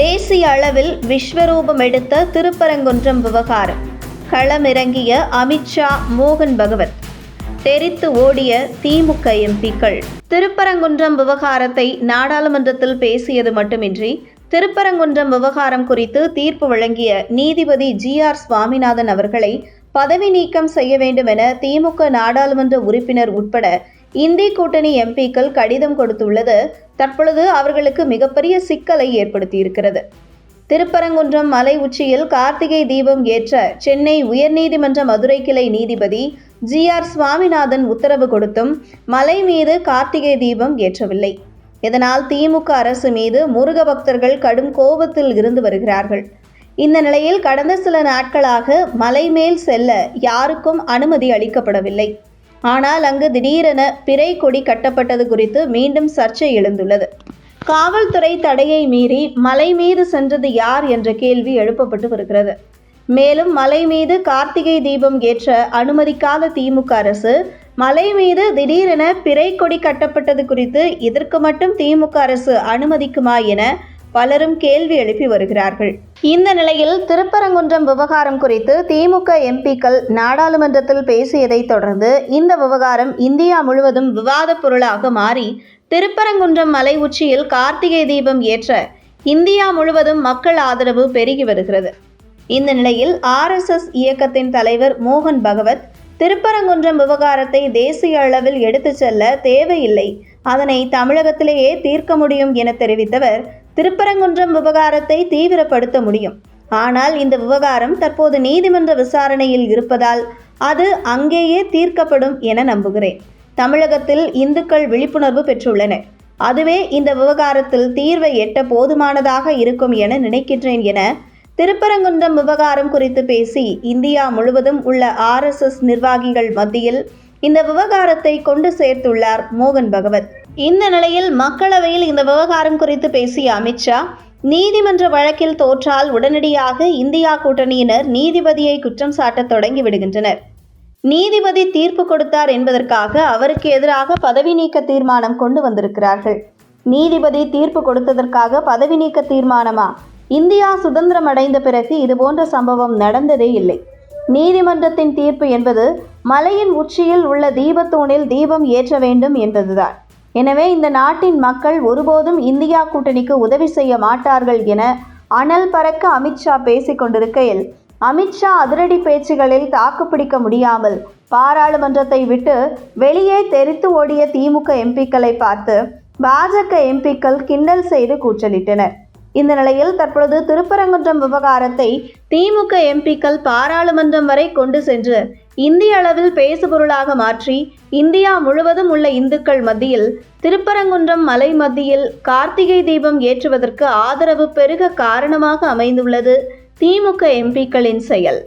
தேசிய அளவில் விஸ்வரூபம் எடுத்த திருப்பரங்குன்றம் விவகாரம். களமிறங்கிய அமித்ஷா மோகன் பகவத். தெரித்து ஓடிய திமுக எம்பிக்கள். திருப்பரங்குன்றம் விவகாரத்தை நாடாளுமன்றத்தில் பேசியது மட்டுமின்றி திருப்பரங்குன்றம் விவகாரம் குறித்து தீர்ப்பு வழங்கிய நீதிபதி ஜி ஆர் சுவாமிநாதன் அவர்களை பதவி நீக்கம் செய்ய வேண்டும் என திமுக நாடாளுமன்ற உறுப்பினர் உட்பட இந்தி கூட்டணி எம்பிக்கள் கடிதம் கொடுத்துள்ளது. தற்பொழுது அவர்களுக்கு மிகப்பெரிய சிக்கலை ஏற்படுத்தியிருக்கிறது. திருப்பரங்குன்றம் மலை உச்சியில் கார்த்திகை தீபம் ஏற்ற சென்னை உயர்நீதிமன்ற மதுரை கிளை நீதிபதி ஜி ஆர் சுவாமிநாதன் உத்தரவு கொடுத்தும் மலை மீது கார்த்திகை தீபம் ஏற்றவில்லை. இதனால் திமுக அரசு மீது முருக பக்தர்கள் கடும் கோபத்தில் இருந்து வருகிறார்கள். இந்த நிலையில் கடந்த சில நாட்களாக மலை மேல் செல்ல யாருக்கும் அனுமதி அளிக்கப்படவில்லை. ஆனால் அங்கு திடீரென பிறை கொடி கட்டப்பட்டது குறித்து மீண்டும் சர்ச்சை எழுந்துள்ளது. காவல்துறை தடையை மீறி மலை மீது சென்றது யார் என்ற கேள்வி எழுப்பப்பட்டு வருகிறது. மேலும் மலை மீது கார்த்திகை தீபம் ஏற்ற அனுமதிக்காத திமுக அரசு மலை மீது திடீரென பிறை கொடி கட்டப்பட்டது குறித்து இதற்கு மட்டும் திமுக அரசு அனுமதிக்குமா என பலரும் கேள்வி எழுப்பி வருகிறார்கள். இந்த நிலையில் திருப்பரங்குன்றம் விவகாரம் குறித்து திமுக எம்பிக்கள் நாடாளுமன்றத்தில் பேசியதைத் தொடர்ந்து இந்த விவகாரம் இந்தியா முழுவதும் விவாதப் பொருளாக மாறி திருப்பரங்குன்றம் மலை உச்சியில் கார்த்திகை தீபம் ஏற்ற இந்தியா முழுவதும் மக்கள் ஆதரவு பெருகி வருகிறது. இந்த நிலையில் ஆர்எஸ்எஸ் இயக்கத்தின் தலைவர் மோகன் பகவத் திருப்பரங்குன்றம் விவகாரத்தை தேசிய அளவில் எடுத்துச் செல்ல தேவையில்லை. அதனை தமிழகத்திலேயே தீர்க்க முடியும் என தெரிவித்தவர் திருப்பரங்குன்றம் விவகாரத்தை தீவிரப்படுத்த முடியும். ஆனால் இந்த விவகாரம் தற்போது நீதிமன்ற விசாரணையில் இருப்பதால் அது அங்கேயே தீர்க்கப்படும் என நம்புகிறேன். தமிழகத்தில் இந்துக்கள் விழிப்புணர்வு பெற்றுள்ளனர். அதுவே இந்த விவகாரத்தில் தீர்வை எட்ட போதுமானதாக இருக்கும் என நினைக்கின்றேன் என திருப்பரங்குன்றம் விவகாரம் குறித்து பேசி இந்தியா முழுவதும் உள்ள ஆர்எஸ்எஸ் நிர்வாகிகள் மத்தியில் இந்த விவகாரத்தை கொண்டு சேர்த்துள்ளார் மோகன் பகவத். இந்த நிலையில் மக்களவையில் இந்த விவகாரம் குறித்து பேசிய அமித்ஷா நீதிமன்ற வழக்கில் தோற்றால் உடனடியாக இந்தியா கூட்டணியினர் நீதிபதியை குற்றம் சாட்ட தொடங்கி விடுகின்றனர். நீதிபதி தீர்ப்பு கொடுத்தார் என்பதற்காக அவருக்கு எதிராக பதவி நீக்க தீர்மானம் கொண்டு வந்திருக்கிறார்கள். நீதிபதி தீர்ப்பு கொடுத்ததற்காக பதவி நீக்க தீர்மானமா? இந்தியா சுதந்திரம் அடைந்த பிறகு இதுபோன்ற சம்பவம் நடந்ததே இல்லை. நீதிமன்றத்தின் தீர்ப்பு என்பது மலையின் உச்சியில் உள்ள தீபத்தூணில் தீபம் ஏற்ற வேண்டும் என்பதுதான். எனவே இந்த நாட்டின் மக்கள் ஒருபோதும் இந்தியா கூட்டணிக்கு உதவி செய்ய மாட்டார்கள் என அனல் பறக்க அமித்ஷா பேசிக் கொண்டிருக்கையில் அமித்ஷா அதிரடி பேச்சுகளில் தாக்குப்பிடிக்க முடியாமல் பாராளுமன்றத்தை விட்டு வெளியே தெரித்து ஓடிய திமுக எம்பிக்களை பார்த்து பாஜக எம்பிக்கள் கிண்டல் செய்து கூச்சலிட்டனர். இந்த நிலையில் தற்பொழுது திருப்பரங்குன்றம் விவகாரத்தை திமுக எம்பிக்கள் பாராளுமன்றம் வரை கொண்டு சென்று இந்திய அளவில் பேசுபொருளாக மாற்றி இந்தியா முழுவதும் உள்ள இந்துக்கள் மத்தியில் திருப்பரங்குன்றம் மலை மத்தியில் கார்த்திகை தீபம் ஏற்றுவதற்கு ஆதரவு பெருக காரணமாக அமைந்துள்ளது திமுக எம்பிக்களின் செயல்.